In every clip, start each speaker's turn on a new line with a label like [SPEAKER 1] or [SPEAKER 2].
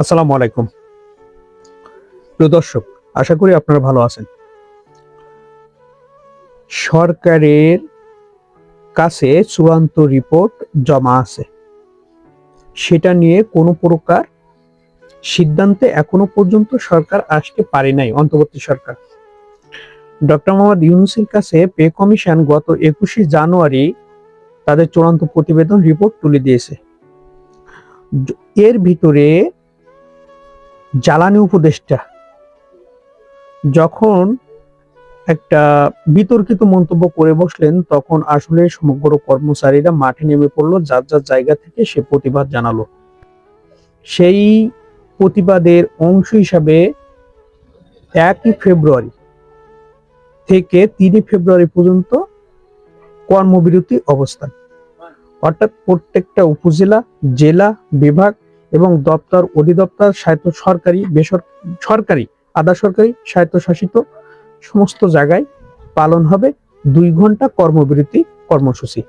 [SPEAKER 1] আসসালামু আলাইকুম। প্রিয় দর্শক, আশা করি আপনারা ভালো আছেন। সরকারের কাছে চূড়ান্ত রিপোর্ট জমা আছে। সেটা নিয়ে কোনো প্রকার সিদ্ধান্তে এখনও পর্যন্ত সরকার আসতে পারে নাই, অন্তর্বর্তী সরকার। ডক্টর মোহাম্মদ ইউনুসের কাছে পে কমিশন গত একুশে জানুয়ারি তাদের চূড়ান্ত প্রতিবেদন রিপোর্ট তুলে দিয়েছে। এর ভিতরে জ্বালানি উপদেষ্টা। যখন একটা বিতর্কিত মন্তব্য করে বসলেন, তখন আসলে সমগ্র কর্মচারীরা মাঠে নেমে পড়ল, যার যার জায়গা থেকে সে প্রতিবাদ জানালো। সেই প্রতিবাদের অংশ হিসাবে একই ফেব্রুয়ারি থেকে তিনই ফেব্রুয়ারি পর্যন্ত কর্মবিরতি অবস্থান। অর্থাৎ প্রত্যেকটা উপজেলা, জেলা, বিভাগ এবং দপ্তর অধিদপ্তর স্বায়ত্ত সরকারি বেসরকারি সরকারি, আধা সরকারি, স্বায়ত্তশাসিত সমস্ত জায়গায় পালন হবে দুই ঘণ্টা কর্মবিরতি কর্মসূচি।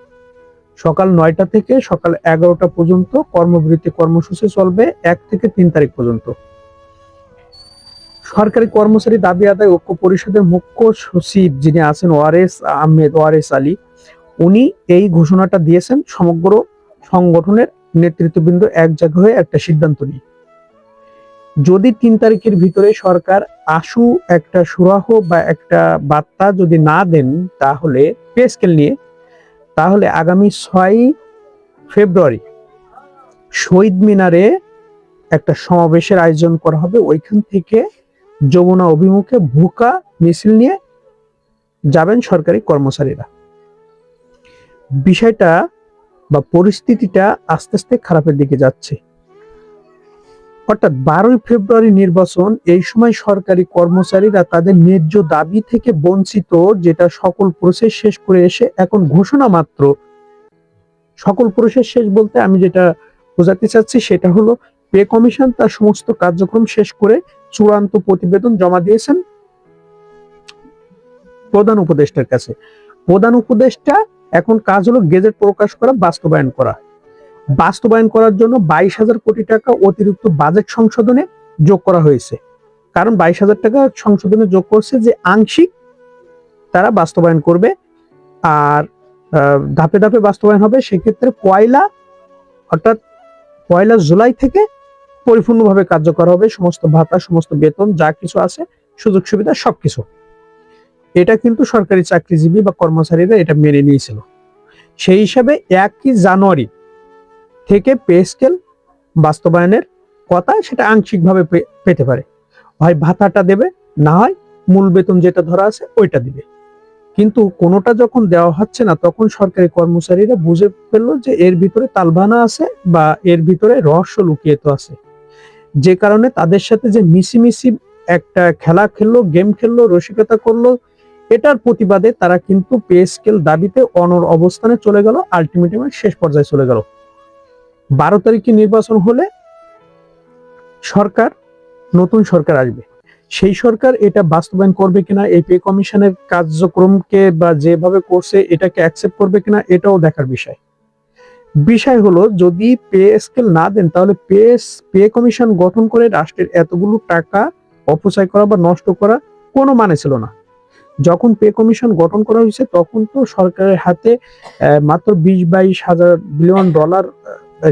[SPEAKER 1] সকাল নয়টা থেকে সকাল এগারোটা পর্যন্ত কর্মবিরতি কর্মসূচি চলবে এক থেকে তিন তারিখ পর্যন্ত। সরকারি কর্মচারী দাবি আদায় ঐক্য পরিষদের মুখ্য সচিব যিনি আছেন ওয়ারেস আহমেদ, ওয়ারেস আলী, উনি এই ঘোষণাটা দিয়েছেন সমগ্র সংগঠনের নেতৃত্ববৃন্দ এক জায়গা হয়ে একটা সিদ্ধান্ত নিয়ে। যদি তিন তারিখের ভিতরে সরকার আশু একটা সুরাহ বা একটা বার্তা যদি না দেন তাহলে পে স্কেল নিয়ে, তাহলে আগামী ছয় ফেব্রুয়ারি শহীদ মিনারে একটা সমাবেশের আয়োজন করা হবে। ওইখান থেকে যমুনা অভিমুখে ভুকা মিছিল নিয়ে যাবেন সরকারি কর্মচারীরা। বিষয়টা বা পরিস্থিতিটা আস্তে আস্তে খারাপের দিকে যাচ্ছে। অর্থাৎ বারোই ফেব্রুয়ারি নির্বাচন এই সময় সরকারি কর্মচারীরা তাদের ন্যায্য দাবি থেকে বঞ্চিত, যেটা সকল প্রসেস শেষ করে এসে এখন ঘোষণা মাত্র। সকল প্রসেস শেষ বলতে আমি যেটা বোঝাতে চাচ্ছি সেটা হলো, পে কমিশন তার সমস্ত কার্যক্রম শেষ করে চূড়ান্ত প্রতিবেদন জমা দিয়েছেন প্রধান উপদেষ্টার কাছে। প্রধান উপদেষ্টা এখন কাজ হলো গেজেট প্রকাশ করা, বাস্তবায়ন করা। বাস্তবায়ন করার জন্য বাইশ হাজার কোটি টাকা অতিরিক্ত বাজেট সংশোধনে যোগ করা হয়েছে। কারণ বাইশ হাজার টাকা সংশোধনে যোগ করছে যে আংশিক তারা বাস্তবায়ন করবে, আর ধাপে ধাপে বাস্তবায়ন হবে, সেক্ষেত্রে পয়লা, অর্থাৎ পয়লা জুলাই থেকে পরিপূর্ণভাবে কার্যকর হবে সমস্ত ভাতা, সমস্ত বেতন, যা কিছু আছে সুযোগ সুবিধা সবকিছু। এটা কিন্তু সরকারি চাকরিজীবী বা কর্মচারীরা এটা মেনে নিয়েছিল। সেই হিসাবে একই জানুয়ারি থেকে পে স্কেল বাস্তবায়নের কথা সেটা আংশিকভাবে পেতে পারে। হয় ভাতাটা দেবে, না হয় মূল বেতন যেটা ধরা আছে ওইটা দিবে। কিন্তু কোনোটা যখন দেওয়া হচ্ছে না, তখন সরকারি কর্মচারীরা বুঝে ফেলল যে এর ভিতরে তালবানা আছে বা এর ভিতরে রহস্য লুকিয়ে তো আছে। যে কারণে তাদের সাথে যে মিশিমিশি একটা খেলা খেললো, গেম খেললো, রসিকতা করল এটার প্রতিবাদে তারা কিন্তু পে স্কেল দাবিতে অনর অবস্থানে চলে গেল আলটিমেটামের শেষ পর্যায়ে চলে গেল। বারো তারিখে নির্বাচন হলে সরকার, নতুন সরকার আসবে। সেই সরকার এটা বাস্তবায়ন করবে কিনা, এই পে কমিশনের কার্যক্রমকে বা যেভাবে করছে, এটাকে অ্যাকসেপ্ট করবে কিনা, এটাও দেখার বিষয়। বিষয় হলো, যদি পে স্কেল না দেন, তাহলে পে পে কমিশন গঠন করে রাষ্ট্রের এতগুলো টাকা অপচয় করা বা নষ্ট করা কোনো মানে ছিল না। যখন পে কমিশন গঠন করা হয়েছে, তখন তো সরকারের হাতে মাত্র বিশ বাইশ হাজার বিলিয়ন ডলার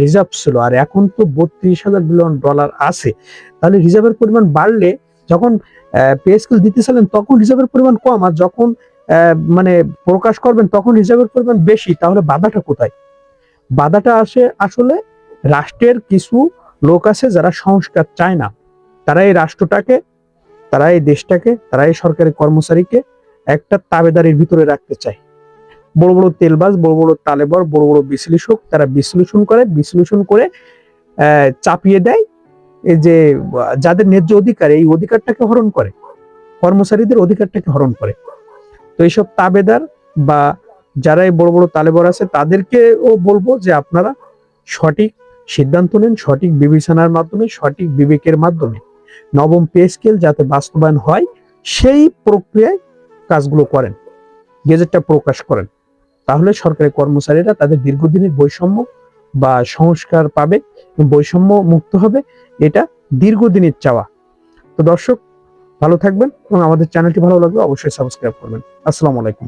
[SPEAKER 1] রিজার্ভ ছিল। আর এখন তো বত্রিশ হাজার বিলিয়ন ডলার আছে। তাহলে রিজার্ভের পরিমাণ বাড়লে, যখন পে স্কেল দিতেছিলেন, তখন রিজার্ভের পরিমাণ কম। আর যখন মানে প্রকাশ করবেন, তখন রিজার্ভের পরিমাণ বেশি। তাহলে বাধাটা কোথায়? বাধাটা আসে আসলে রাষ্ট্রের কিছু লোক আছে যারা সংস্কার চায় না। তারা এই রাষ্ট্রটাকে, তারা এই দেশটাকে, তারা এই সরকারি কর্মচারীকে একটা তাবেদারির ভিতরে রাখতে চাই। বড় বড় তেলবাজ, বড় বড় তালেবর, বড় বড় বিশ্লেষক তারা বিশ্লেষণ করে বিশ্লেষণ করে চাপিয়ে দেয়। এই যে, যাদের ন্যায্য অধিকার, এই অধিকারটাকে হরণ করে। কর্মচারীদের অধিকারটাকে হরণ করে। তো এইসব তাবেদার বা যারা এই বড় বড় তালেবর আছে, তাদেরকেও বলব যে আপনারা সঠিক সিদ্ধান্ত নেন, সঠিক বিবেচনার মাধ্যমে, সঠিক বিবেকের মাধ্যমে। নবম পে স্কেল যাতে বাস্তবায়ন হয়, সেই প্রক্রিয়ায় কাজগুলো করেন, গেজেটটা প্রকাশ করেন, তাহলে সরকারি কর্মচারীরা তাদের দীর্ঘদিনের বৈষম্য বা সংস্কার পাবে, বৈষম্য মুক্ত হবে, এটা দীর্ঘদিনের চাওয়া। তো দর্শক, ভালো থাকবেন এবং আমাদের চ্যানেলটি ভালো লাগবে অবশ্যই সাবস্ক্রাইব করবেন। আসসালামু আলাইকুম।